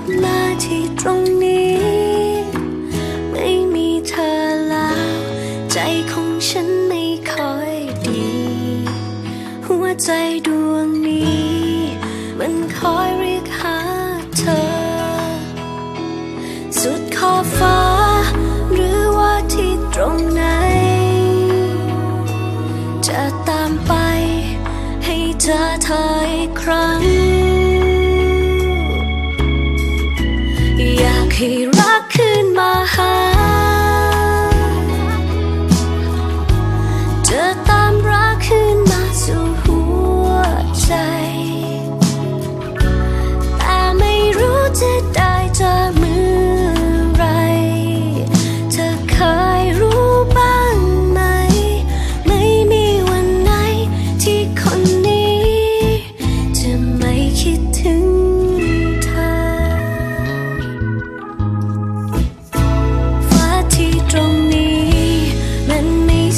บมาที่ตรงนี้ ไม่มีเธอแล้ว ใจของฉันไม่ค่อยดี หัวใจดวงนี้ มันคอยเรียกหาเธอ สุดขอบฟ้า หรือว่าที่ตรงไหน จะตามไป ให้เจอเธออีกครั้ง ให้รักคืนมาหา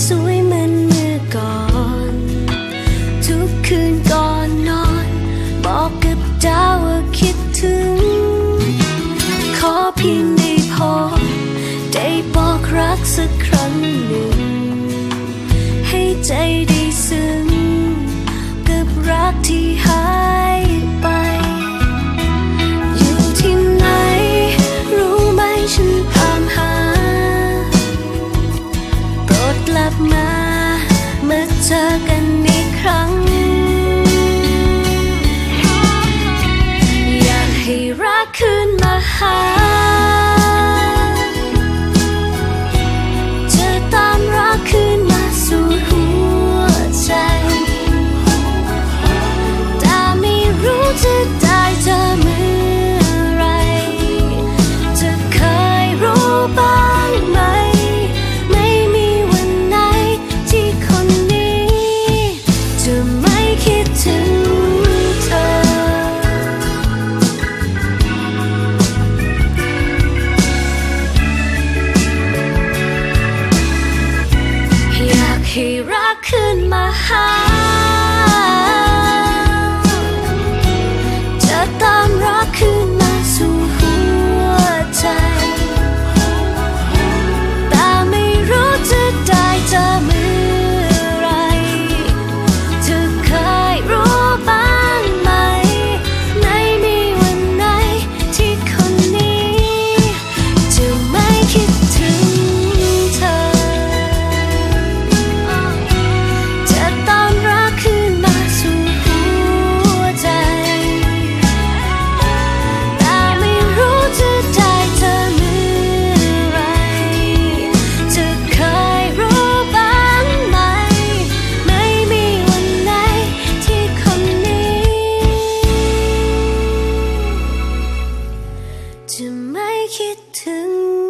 追。makna ขึ้นมาหา to make it through